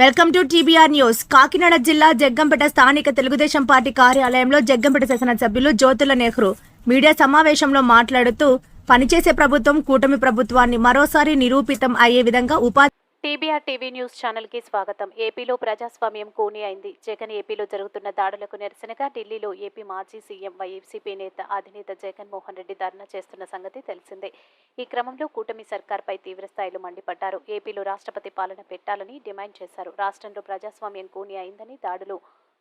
Welcome to TBR news. Kakinada జిల్లా జగ్గంపేట స్థానిక Telugu Desam party కార్యాలయంలో జగ్గంపేట శాసనసభ్యులు జ్యోతుల నెహ్రూ మీడియా సమావేశంలో మాట్లాడుతూ పనిచేసే ప్రభుత్వం కూటమి ప్రభుత్వాన్ని మరోసారి నిరూపితం అయ్యే విధంగా ఉపాధి టీబీఆర్ టీవీ న్యూస్ ఛానల్కి స్వాగతం. ఏపీలో ప్రజాస్వామ్యం కూని అయింది జగన్ ఏపీలో జరుగుతున్న దాడులకు నిరసనగా ఢిల్లీలో ఏపీ మాజీ సీఎం వైఎస్సీపీ నేత అధినేత జగన్మోహన్ రెడ్డి ధర్నా చేస్తున్న సంగతి తెలిసిందే. ఈ క్రమంలో కూటమి సర్కార్పై తీవ్రస్థాయిలో మండిపడ్డారు. ఏపీలో రాష్ట్రపతి పాలన పెట్టాలని డిమాండ్ చేశారు. రాష్ట్రంలో ప్రజాస్వామ్యం కూని అయిందని దాడులు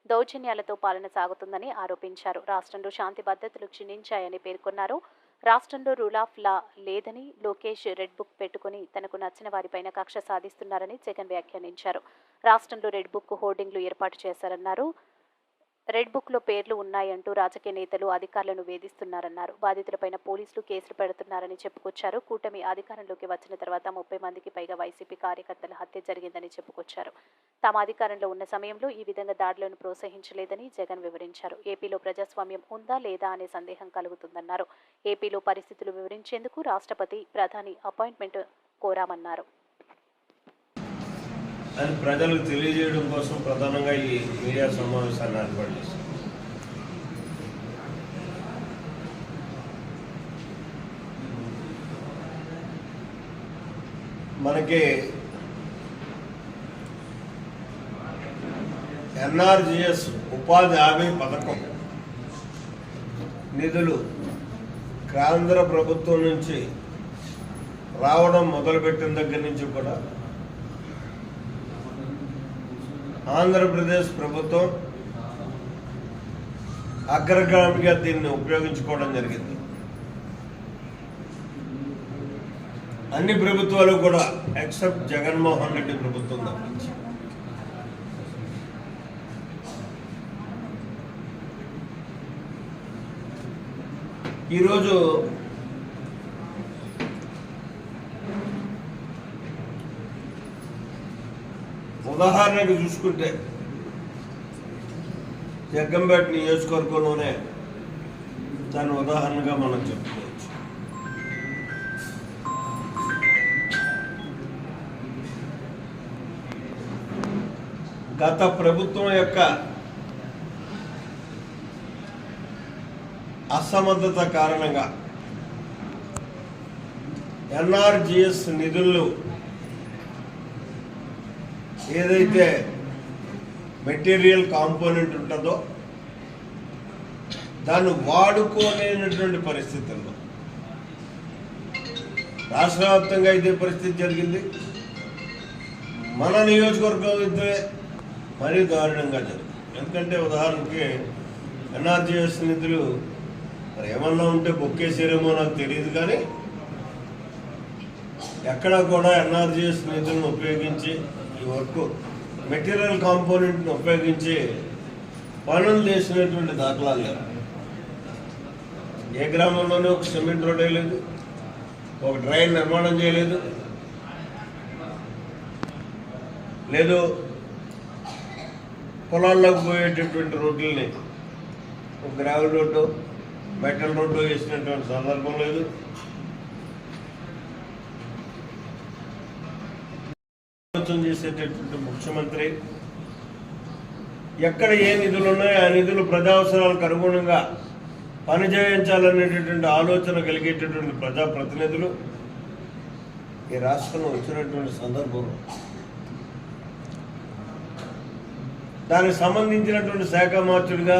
దౌర్జన్యాలతో పాలన సాగుతుందని ఆరోపించారు. రాష్ట్రంలో శాంతి భద్రతలు క్షీణించాయని పేర్కొన్నారు. రాష్ట్రంలో రూల్ ఆఫ్ లా లేదని లోకేష్ రెడ్ బుక్ పెట్టుకుని తనకు నచ్చిన వారిపైన కక్ష సాధిస్తున్నారని జగన్ వ్యాఖ్యానించారు. రాష్ట్రంలో రెడ్ బుక్ హోర్డింగ్లు ఏర్పాటు చేశారన్నారు. రెడ్ బుక్లో పేర్లు ఉన్నాయంటూ రాజకీయ నేతలు అధికారులను వేధిస్తున్నారన్నారు. బాధితులపైన పోలీసులు కేసులు పెడుతున్నారని చెప్పుకొచ్చారు. కూటమి అధికారంలోకి వచ్చిన తర్వాత ముప్పై మందికి పైగా వైసీపీ కార్యకర్తల హత్య జరిగిందని చెప్పుకొచ్చారు. తాము అధికారంలో ఉన్న సమయంలో ఈ విధంగా దాడులను ప్రోత్సహించలేదని జగన్ వివరించారు. ఏపీలో ప్రజాస్వామ్యం ఉందా లేదా అనే సందేహం కలుగుతుందన్నారు. ఏపీలో పరిస్థితులు వివరించేందుకు రాష్ట్రపతి ప్రధాని అపాయింట్మెంట్ కోరామన్నారు. అని ప్రజలకు తెలియజేయడం కోసం ప్రధానంగా ఈ మీడియా సమావేశాన్ని ఏర్పాటు చేశారు. మనకి ఎన్ఆర్జిఎస్ ఉపాధి హామీ పథకం నిధులు కేంద్ర ప్రభుత్వం నుంచి రావడం మొదలుపెట్టిన దగ్గర నుంచి కూడా ఆంధ్రప్రదేశ్ ప్రభుత్వం అగ్రగామిగా దీన్ని ఉపయోగించుకోవడం జరిగింది. అన్ని ప్రభుత్వాలు కూడా ఎక్సెప్ట్ జగన్మోహన్ రెడ్డి ప్రభుత్వం తప్పించి. ఈరోజు ఉదాహరణకు చూసుకుంటే జగ్గంపేట నియోజకవర్గంలోనే దాని ఉదాహరణగా మనం చెప్పుకోవచ్చు. గత ప్రభుత్వం యొక్క అసమర్థత కారణంగా ఎన్ఆర్జిఎస్ నిధులు ఏదైతే మెటీరియల్ కాంపోనెంట్ ఉంటుందో దాన్ని వాడుకోలేనటువంటి పరిస్థితుల్లో రాష్ట్ర వ్యాప్తంగా ఇదే పరిస్థితి జరిగింది. మన నియోజకవర్గం అయితే మరీ దారుణంగా జరిగింది. ఎందుకంటే ఉదాహరణకి ఎన్ఆర్జీఎస్ నిధులు మరి ఏమన్నా ఉంటే బొక్కేసారేమో నాకు తెలియదు కానీ ఎక్కడ కూడా ఎన్ఆర్జీఎస్ నిధులను ఉపయోగించి ఈ వర్క్ మెటీరియల్ కాంపోనెంట్ని ఉపయోగించి పనులు చేసినటువంటి దాఖలాలు లేవు ఏ గ్రామంలోనూ ఒక సిమెంట్ రోడ్ వేయలేదు ఒక డ్రైన్ నిర్మాణం చేయలేదు లేదు పొలాల్లోకి పోయేటటువంటి రోడ్లని ఒక గ్రావెల్ రోడ్డు మెటల్ రోడ్డు వేసినటువంటి సందర్భం లేదు ఆలోచన చేసేటటువంటి ముఖ్యమంత్రి ఎక్కడ ఏ నిధులు ఉన్నాయో ఆ నిధులు ప్రజావసరాలకు అనుగుణంగా పనిచేయించాలనేటటువంటి ఆలోచన కలిగేటటువంటి ప్రజాప్రతినిధులు ఈ రాష్ట్రంలో వచ్చినటువంటి సందర్భంలో దానికి సంబంధించినటువంటి శాఖ మార్చుడిగా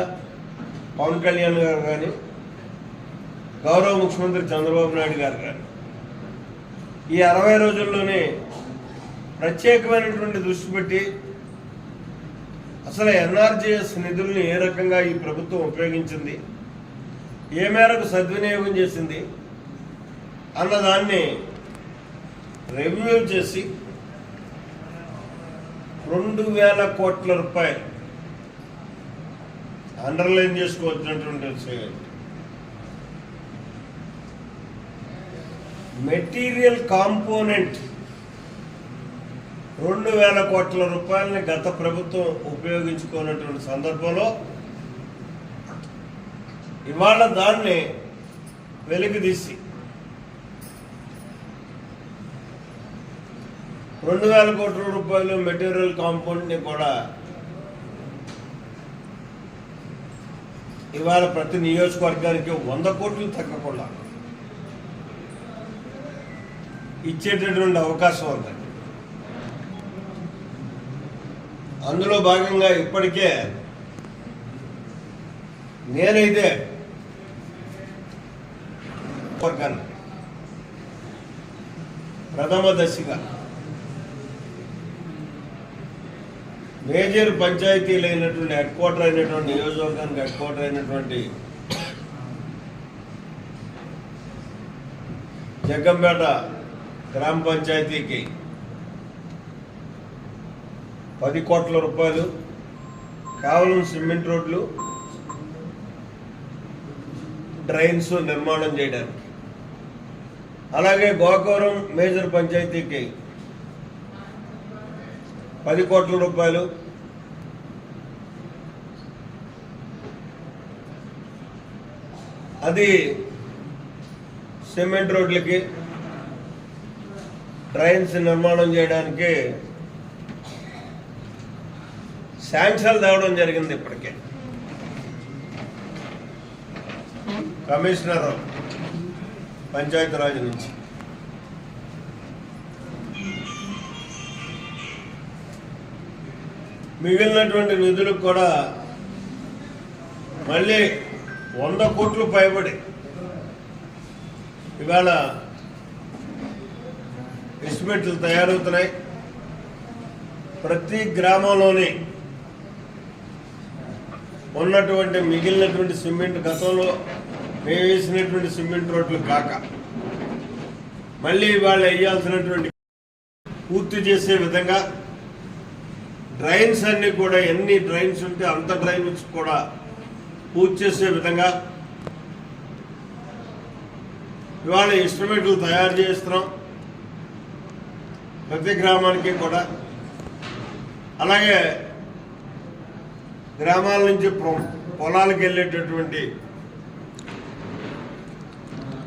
పవన్ కళ్యాణ్ గారు కానీ గౌరవ ముఖ్యమంత్రి చంద్రబాబు నాయుడు గారు కానీ ఈ అరవై రోజుల్లోనే ప్రత్యేకమైనటువంటి దృష్టి పెట్టి అసలు ఎన్ఆర్జీఎస్ నిధుల్ని ఏ రకంగా ఈ ప్రభుత్వం ఉపయోగించింది? ఏ మేరకు సద్వినియోగం చేసింది? అన్నదాన్ని రెవ్యూ చేసి రెండు వేల కోట్ల రూపాయలు అండర్లైన్ చేసుకోవచ్చినటువంటి మెటీరియల్ కాంపోనెంట్ రెండు వేల కోట్ల రూపాయలని గత ప్రభుత్వం ఉపయోగించుకున్నటువంటి సందర్భంలో ఇవాళ దాన్ని వెలికిదీసి రెండు వేల కోట్ల రూపాయలు మెటీరియల్ కాంపౌండ్ని కూడా ఇవాళ ప్రతి నియోజకవర్గానికి వంద కోట్లు తగ్గకుండా ఇచ్చేటటువంటి అవకాశం ఉంది. అందులో భాగంగా ఇప్పటికే నేనైతే వర్గాన్ని ప్రథమ దశగా మేజర్ పంచాయతీలు అయినటువంటి హెడ్ క్వార్టర్ అయినటువంటి నియోజకవర్గానికి హెడ్ క్వార్టర్ అయినటువంటి జగ్గంపేట గ్రామ పంచాయతీకి పది కోట్ల రూపాయలు కేవలం సిమెంట్ రోడ్లు డ్రైన్స్ నిర్మాణం చేయడానికి. అలాగే గోకవరం మేజర్ పంచాయతీకి పది కోట్ల రూపాయలు అది సిమెంట్ రోడ్లకి డ్రైన్స్ నిర్మాణం చేయడానికి శాంక్షన్లు తేవడం జరిగింది ఇప్పటికే. కమిషనర్ పంచాయతీరాజ్ నుంచి. మిగిలినటువంటి నిధులకు కూడా మళ్ళీ వంద కోట్లు పైబడి. ఇవాళ ఎస్టిమేట్లు తయారవుతున్నాయి. ప్రతి గ్రామంలోని ఉన్నటువంటి మిగిలినటువంటి సిమెంట్ గతంలో మేము వేసినటువంటి సిమెంట్ రోడ్లు కాక మళ్ళీ వాళ్ళు వేయాల్సినటువంటి పూర్తి చేసే విధంగా డ్రైన్స్ అన్ని కూడా ఎన్ని డ్రైన్స్ ఉంటే అంత డ్రైన్స్ కూడా పూర్తి చేసే విధంగా ఇవాళ ఇన్స్ట్రుమెంట్లు తయారు చేస్తున్నాం ప్రతి గ్రామానికి కూడా. అలాగే గ్రామాల నుంచి పొ- పొలాలకు వెళ్ళేటటువంటి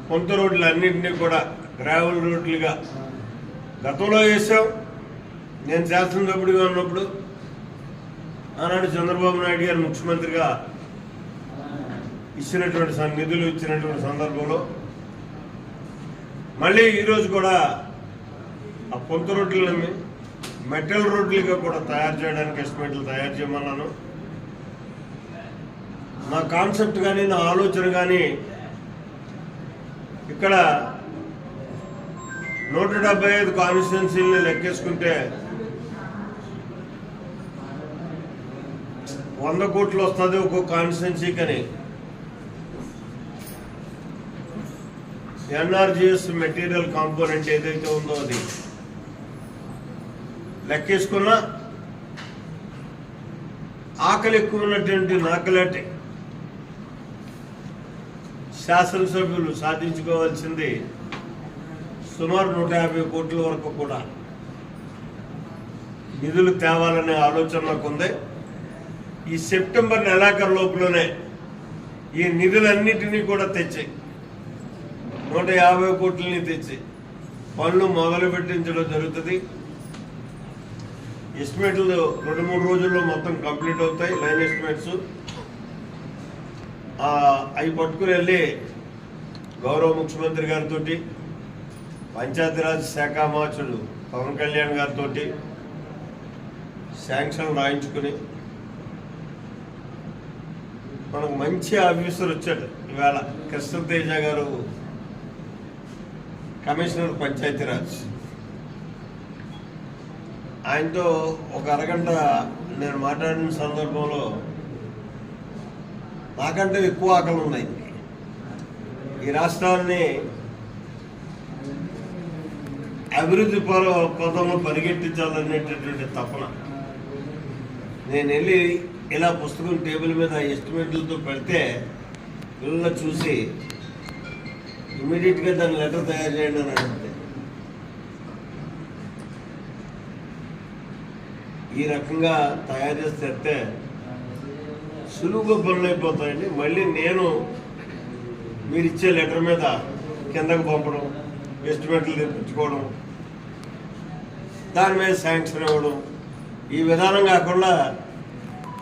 కొంత రోడ్లు అన్నింటినీ కూడా గ్రావెల్ రోడ్లుగా గతంలో వేసాం నేను శాసనసభ్యుడిగా ఉన్నప్పుడు ఆనాడు చంద్రబాబు నాయుడు గారు ముఖ్యమంత్రిగా ఇచ్చినటువంటి నిధులు ఇచ్చినటువంటి సందర్భంలో మళ్ళీ ఈరోజు కూడా ఆ పొంత రోడ్లని మెటల్ రోడ్లుగా కూడా తయారు చేయడానికి ఎస్టిమేట్లు తయారు చేయమన్నాను. నా కాన్సెప్ట్ కానీ నా ఆలోచన కానీ ఇక్కడ నూట డెబ్బై ఐదు కాన్స్టిట్యున్సీలని లెక్కేసుకుంటే వంద కోట్లు వస్తుంది ఒక్కొక్క కాన్స్టిట్యున్సీకని. ఎన్ఆర్జిఎస్ మెటీరియల్ కాంపోనెంట్ ఏదైతే ఉందో అది లెక్కేసుకున్నా ఆకలి ఎక్కువ ఉన్నటువంటి నాకలాంటి. శాసనసభ్యులు సాధించుకోవాల్సింది సుమారు నూట యాభై కోట్ల వరకు కూడా. నిధులు తేవాలనే ఆలోచన నాకు ఉంది. ఈ సెప్టెంబర్ నెలాఖరు లోపలనే ఈ నిధులన్నిటినీ కూడా తెచ్చి నూట యాభై కోట్లని తెచ్చి పనులు మొదలు పెట్టించడం జరుగుతుంది. ఎస్టిమేట్లు రెండు మూడు రోజుల్లో మొత్తం కంప్లీట్ అవుతాయి లైన్ ఎస్టిమేట్స్. అవి పట్టుకుని వెళ్ళి గౌరవ ముఖ్యమంత్రి గారితో పంచాయతీరాజ్ శాఖ మార్చుడు పవన్ కళ్యాణ్ గారితో శాంక్షన్ రాయించుకుని మనకు మంచి ఆఫీసర్ వచ్చాడు. ఇవాళ కృష్ణతేజ గారు కమిషనర్ పంచాయతీరాజ్. ఆయనతో ఒక అరగంట నేను మాట్లాడిన సందర్భంలో నాకంటే ఎక్కువ ఆకలి ఉన్నాయి. ఈ రాష్ట్రాన్ని అభివృద్ధి పర పదంలో పరిగెట్టించాలనేటటువంటి తపన. నేను వెళ్ళి ఇలా పుస్తకం టేబుల్ మీద ఎస్టిమేట్లతో పెడితే పిల్లలు చూసి ఇమీడియట్గా దాని లెటర్ తయారు చేయండి అని అడిగితే. ఈ రకంగా తయారు చేస్తే సులువుగా పనులు అయిపోతాయండి మళ్ళీ నేను మీరు ఇచ్చే లెటర్ మీద కిందకు పంపడం ఎస్టిమేట్లు తెప్పించుకోవడం దాని మీద శాంక్షన్ ఇవ్వడం ఈ విధానం కాకుండా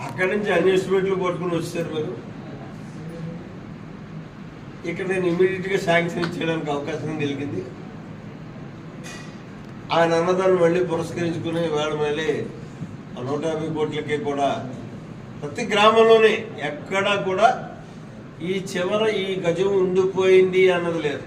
అక్కడి నుంచి అన్ని ఎస్టిమేట్లు పట్టుకుని వచ్చారు మీరు. ఇక్కడ నేను ఇమీడియట్గా శాంక్షన్ ఇచ్చేయడానికి అవకాశం కలిగింది. ఆయన అన్నదాన్ని మళ్ళీ పురస్కరించుకుని వేళ మళ్ళీ ఆ నూట యాభై కోట్లకి కూడా ప్రతి గ్రామంలోనే ఎక్కడా కూడా ఈ చివర ఈ గజం ఉండిపోయింది అన్నది లేదు.